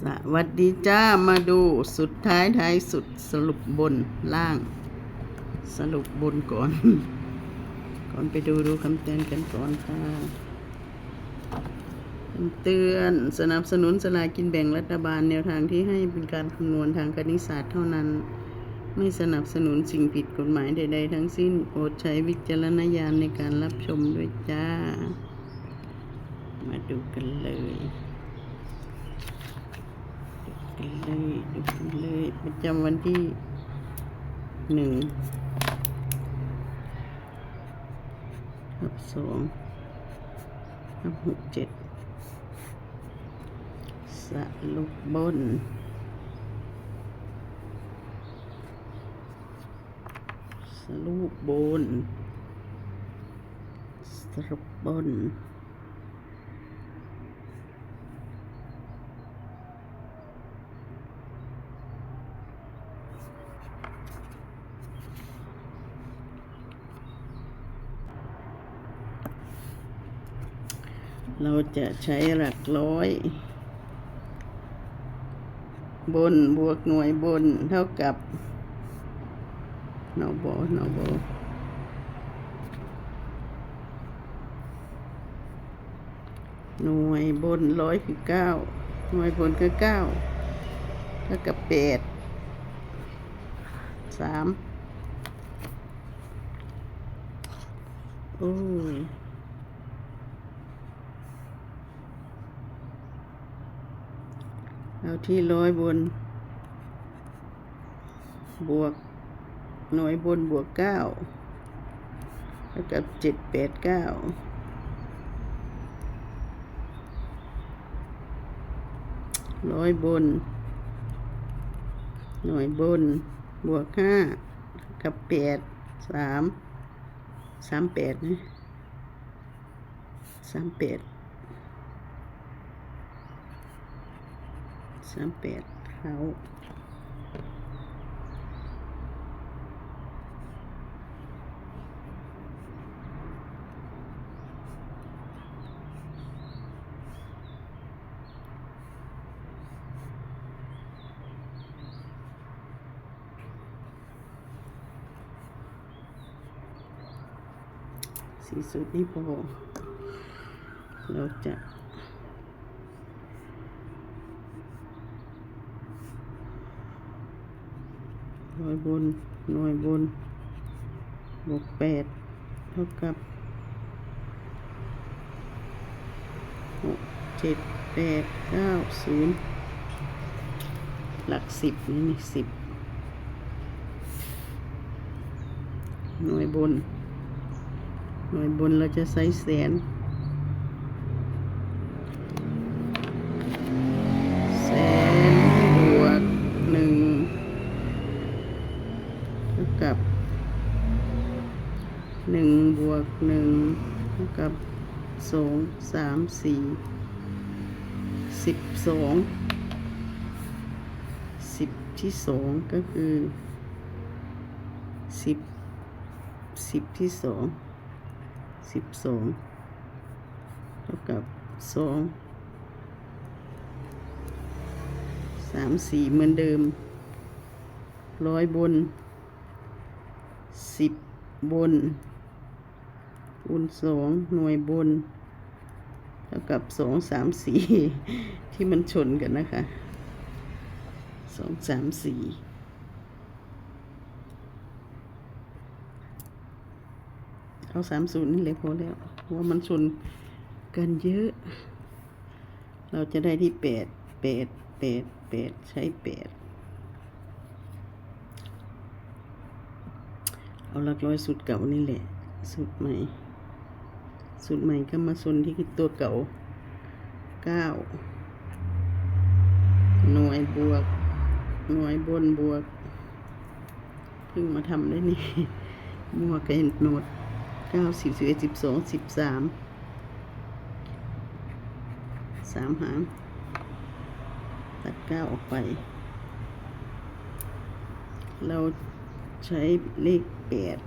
สวัสดีจ้ามาดูสุดท้ายท้ายสุดสรุปบนล่าง สรุปบนก่อน ก่อนไปดูดูคำเตือนกันก่อนค่ะคำเตือนสนับสนุนสลากกินแบ่งรัฐบาลแนวทางที่ให้เป็นการคำนวณทางคณิตศาสตร์เท่านั้น ไม่สนับสนุนสิ่งผิดกฎหมายใด ๆ ทั้งสิ้นโปรดใช้วิจารณญาณในการรับชมด้วยจ้า มาดูกันเลย เลยเลยประจำวันที่หนึ่งทับสองทับหกเจ็ดสรุปบนสรุปบนสรุปบน เราจะใช้หลักร้อย บนบวกหน่วยบนเท่ากับนอบอนอบอหน่วยบนร้อยคือเก้าหน่วยบนคือเก้าเท่ากับแปดสามโอ้ย เอาที่ร้อยบน บวก หน่วยบนบวกเก้าเท่ากับเจ็ดแปดเก้าร้อยบน หน่วยบน บวกห้ากับแปดสามสามแปดนะสามแปด สามแปดเขาสีสุดนี่พอเราจะ น่วยบน หน่วยบน บวกแปดเท่ากับหกเจ็ดแปดเก้าศูนย์หลักสิบนี่นี่สิบหน่วยบน หน่วยบนเราจะใช้แสน หนึ่งเท่ากับสองสามสี่สิบสองสิบที่สองก็คือสิบสิบที่สองสิบสองเท่ากับสองสามสี่เหมือนเดิมร้อยบนสิบบน คูณสองหน่วยบน เท่ากับสองสามสี่ที่มันชนกันนะคะสองสามสี่เอาสามศูนย์นี่เลยพอแล้วเพราะว่ามันชนกันเยอะ เราจะได้ที่แปดแปดแปดแปดใช้แปดเอาหลักร้อยสูตรเก่านี่แหละสูตรใหม่ สูตรใหม่ก็มาซนที่ตัวเก่าเก้าหน่วยบวก หน่วยบนบวกเพิ่งมาทำได้นี่บวกกับโนดเก้าสิบสิบเอ็ดสิบสองสิบสามสามหางตัดเก้าออกไป เราใช้เลขแปด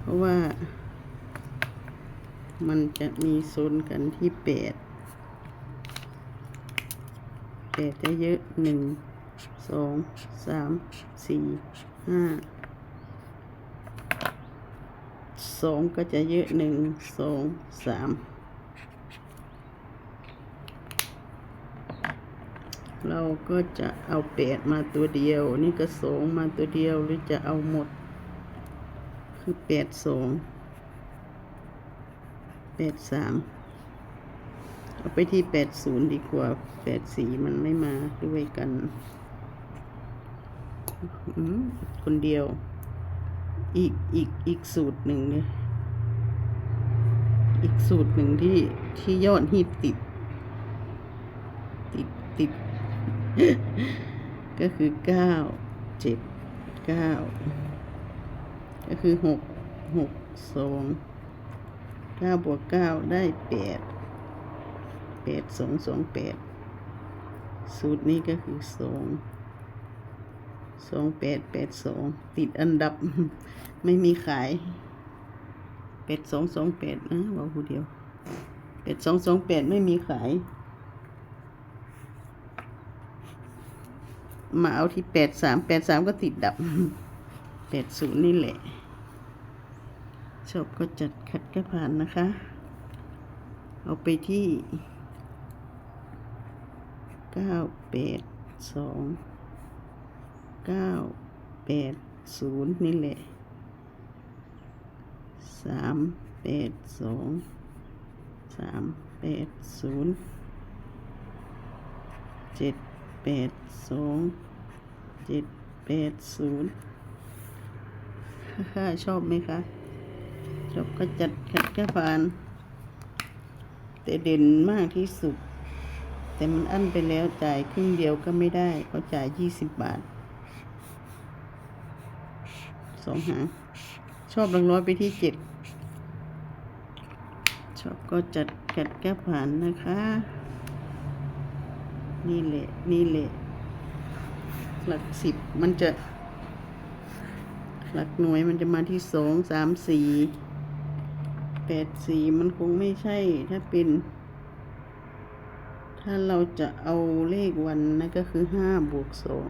เพราะว่า มันจะมีโซนกันที่แปดแปดจะเยอะหนึ่งสองสามสี่ห้าสองก็จะเยอะหนึ่งสองสามเราก็จะเอาแปดมาตัวเดียว นี่ก็สองมาตัวเดียวหรือจะเอาหมด คือแปดสอง แปดสามเอาไปที่แปดศูนย์ดีกว่าแปดสี่มันไม่มาด้วยกัน คนเดียว อีกอีกอีกสูตรหนึ่งเนี่ย อีกสูตรหนึ่งที่ที่ยอดฮิตติด ติดติด ก็คือเก้าเจ็ดเก้าก็คือหกหกสอง เก้าบวกเก้าได้แปดแปดสองสองแปดสูตรนี้ก็คือสองสองแปดแปดสองติดอันดับ ไม่มีขายแปดสองสองแปดนะว่าผู้เดียวแปดสองสองแปดไม่มีขาย มาเอาที่แปดสามแปดสามก็ติดดับแปดศูนย์นี่แหละ ชอบก็จัดคัดก็ผ่านนะคะ เอาไปที่เก้าแปดสองเก้าแปดศูนย์นี่แหละสามแปดสองสามแปดศูนย์เจ็ดแปดสองเจ็ดแปดศูนย์ค่ะชอบไหมคะ ชอบก็จัดขัดก็ผ่าน แต่เด่นมากที่สุด แต่มันอั้นไปแล้วจ่ายครึ่งเดียวก็ไม่ได้เขาจ่ายยี่สิบบาทสองหางชอบหลังร้อยไปที่เจ็ดชอบก็จัดกัดก็ผ่านนะคะ นี่แหละ นี่แหละ หลักสิบมันจะ หลักหน่วยมันจะมาที่สองสามสี่ แปดสี่มันคงไม่ใช่ ถ้าเป็น ถ้าเราจะเอาเลขวันนั่นก็คือห้าบวกสอง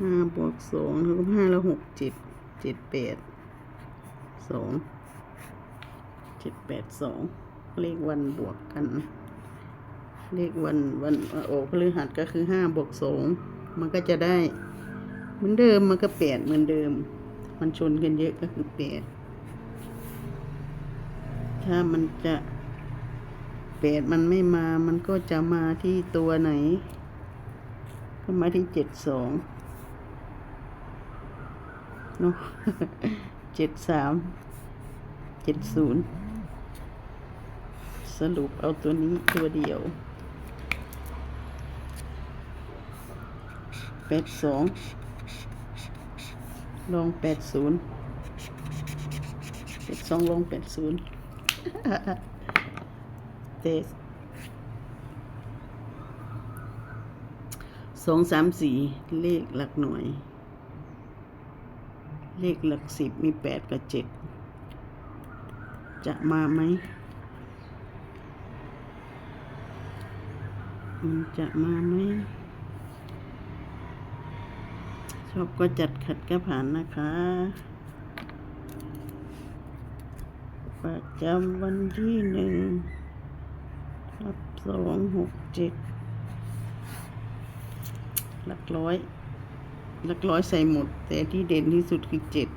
ห้าบวกสองแล้วก็ห้าแล้วหกเจ็ดเจ็ดแปดสองเจ็ดแปดสองเลขวันบวกกัน เลขวันวันโออกพฤหัสก็คือห้าบวกสองมันก็จะได้ เหมือนเดิมมันก็แปดเหมือนเดิม มันชนกันเยอะก็คือแปด ถ้ามันจะแปดมันไม่มา มันก็จะมาที่ตัวไหน ก็มาที่เจ็ดสองเนาะเจ็ดสาม เจ็ดศูนย์ สรุปเอาตัวนี้ตัวเดียวแปดสองลงแปดศูนย์แปดสองลงแปดศูนย์ เตสสองสามสี่เลขหลักหน่วย เลขหลักสิบมีแปดกับเจ็ดจะมาไหมมันจะมาไหมชอบก็จัดขัดก็ผ่านนะคะ ประจำวันที่หนึ่งทับสองหกเจ็ดหลักร้อยหลักร้อยใส่หมด แต่ที่เด่นที่สุดคือเจ็ด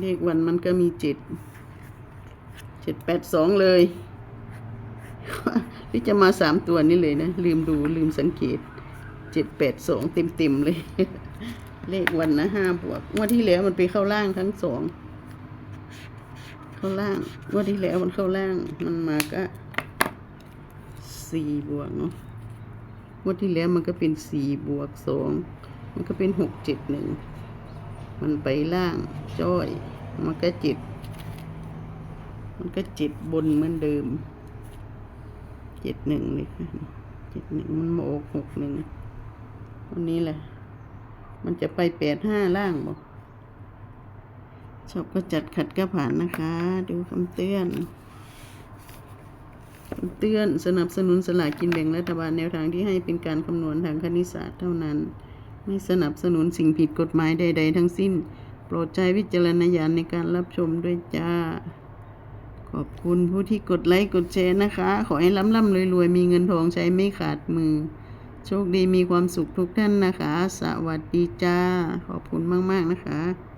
เลขวันมันก็มีเจ็ดเจ็ดแปดสองเลยที่จะมาสามตัวนี้เลยนะ ลืมดูลืมสังเกตเจ็ดแปดสองเต็มเต็มเลย เลขวันนะห้าบวกงวดที่แล้วมันไปเข้าล่างทั้งสอง เข้าล่างงวดที่แล้วมันเข้าล่าง มันมาก็สี่บวกเนาะงวดที่แล้วมันก็เป็นสี่บวกสองมันก็เป็นหกเจ็ดหนึ่งมันไปล่างจ้อย มันก็จ็ดมันก็จ็ดบนเหมือนเดิมเจ็ดหนึ่งเลยค่ะเจ็ดหนึ่งมันมาออกหกหนึ่งวันนี้แหละ มันจะไปแปดห้าล่างบอก ชอบก็จัดขัดก็ผ่านนะคะ ดูคำเตือนไปำเตือนสนับสนุนสลากกินแบ่งรัฐบาลแนวทางที่ให้เป็นการคำนวณทางคณิตศาสตร์เท่านั้น ไม่สนับสนุนสิ่งผิดกฎหมายใด ๆ ทั้งสิ้น โปรดใช้วิจารณญาณในการรับชมด้วยจ้า ขอบคุณผู้ที่กดไลค์กดแชร์นะคะ ขอให้ร่ำร่ำรวยรวยๆมีเงินทองใช้ไม่ขาดมือ โชคดีมีความสุขทุกท่านนะคะ สวัสดีจ้า ขอบคุณมากๆนะคะ